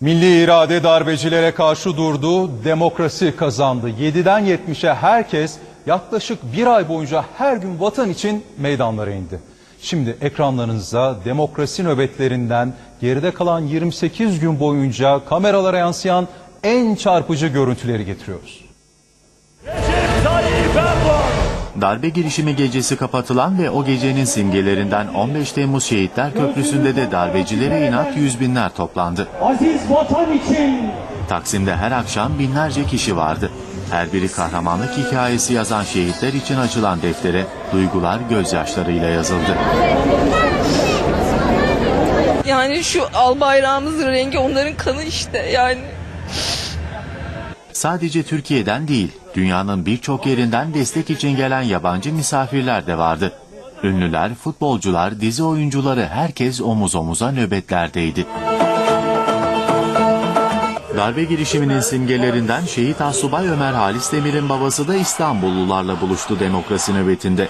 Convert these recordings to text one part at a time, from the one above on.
Milli irade darbecilere karşı durdu, demokrasi kazandı. 7'den 70'e herkes yaklaşık bir ay boyunca her gün vatan için meydanlara indi. Şimdi ekranlarınıza demokrasi nöbetlerinden geride kalan 28 gün boyunca kameralara yansıyan en çarpıcı görüntüleri getiriyoruz. Darbe girişimi gecesi kapatılan ve o gecenin simgelerinden 15 Temmuz Şehitler Köprüsü'nde de darbecilere inat yüz binler toplandı. Aziz vatan için Taksim'de her akşam binlerce kişi vardı. Her biri kahramanlık hikayesi yazan şehitler için açılan deftere duygular gözyaşlarıyla yazıldı. Yani şu al bayrağımızın rengi onların kanı işte yani. Sadece Türkiye'den değil, dünyanın birçok yerinden destek için gelen yabancı misafirler de vardı. Ünlüler, futbolcular, dizi oyuncuları herkes omuz omuza nöbetlerdeydi. Darbe girişiminin simgelerinden şehit Assubay Ömer Halis Demir'in babası da İstanbullularla buluştu demokrasi nöbetinde.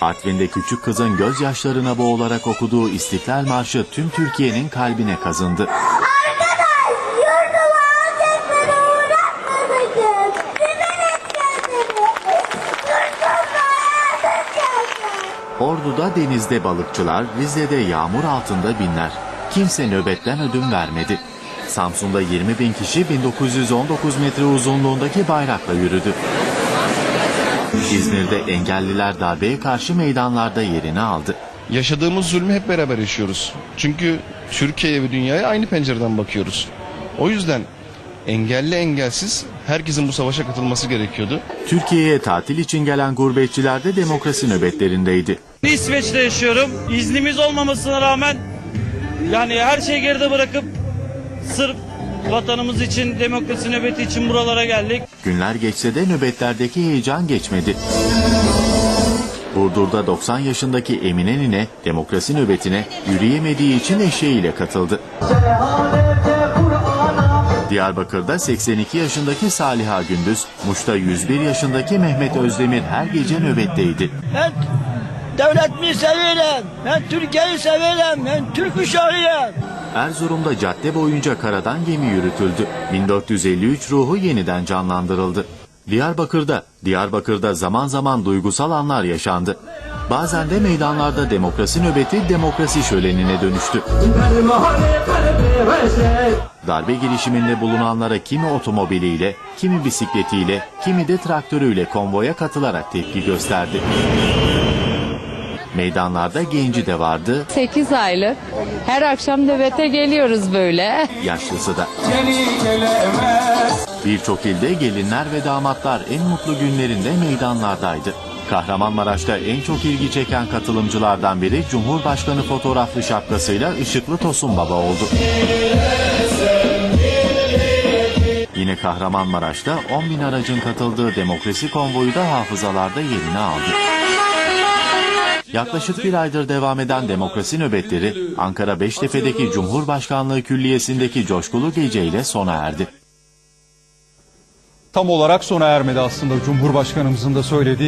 Artvin'de küçük kızın gözyaşlarına boğularak okuduğu İstiklal Marşı tüm Türkiye'nin kalbine kazındı. Ordu'da denizde balıkçılar, Rize'de yağmur altında binler. Kimse nöbetten ödün vermedi. Samsun'da 20 bin kişi 1919 metre uzunluğundaki bayrakla yürüdü. İzmir'de engelliler darbeye karşı meydanlarda yerini aldı. yaşadığımız zulmü hep beraber yaşıyoruz. Çünkü Türkiye'ye ve dünyaya aynı pencereden bakıyoruz. O yüzden engelli engelsiz herkesin bu savaşa katılması gerekiyordu. Türkiye'ye tatil için gelen gurbetçiler de demokrasi nöbetlerindeydi. İsveç'te yaşıyorum. İznimiz olmamasına rağmen yani her şeyi geride bırakıp sırf vatanımız için, demokrasi nöbeti için buralara geldik. Günler geçse de nöbetlerdeki heyecan geçmedi. Burdur'da 90 yaşındaki Emine Nine demokrasi nöbetine yürüyemediği için eşeğiyle katıldı. Diyarbakır'da 82 yaşındaki Saliha Gündüz, Muş'ta 101 yaşındaki Mehmet Özdemir her gece nöbetteydi. Ben devletimi severim. Ben Türkiye'yi severim. Ben Türk uşağıyım. Erzurum'da cadde boyunca karadan gemi yürütüldü. 1453 ruhu yeniden canlandırıldı. Diyarbakır'da, Diyarbakır'da zaman zaman duygusal anlar yaşandı. Bazen de meydanlarda demokrasi nöbeti demokrasi şölenine dönüştü. Darbe girişiminde bulunanlara kimi otomobiliyle, kimi bisikletiyle, kimi de traktörüyle konvoya katılarak tepki gösterdi. Meydanlarda genci de vardı, 8 aylık. Her akşam nöbete geliyoruz böyle. yaşlısı da. Birçok ilde gelinler ve damatlar en mutlu günlerinde meydanlardaydı. Kahramanmaraş'ta en çok ilgi çeken katılımcılardan biri Cumhurbaşkanı fotoğraflı şapkasıyla Işıklı Tosun Baba oldu. Yine Kahramanmaraş'ta 10 bin aracın katıldığı demokrasi konvoyu da hafızalarda yerini aldı. Yaklaşık bir aydır devam eden demokrasi nöbetleri Ankara Beştepe'deki Cumhurbaşkanlığı Külliyesi'ndeki coşkulu geceyle sona erdi. Tam olarak sona ermedi aslında Cumhurbaşkanımızın da söylediği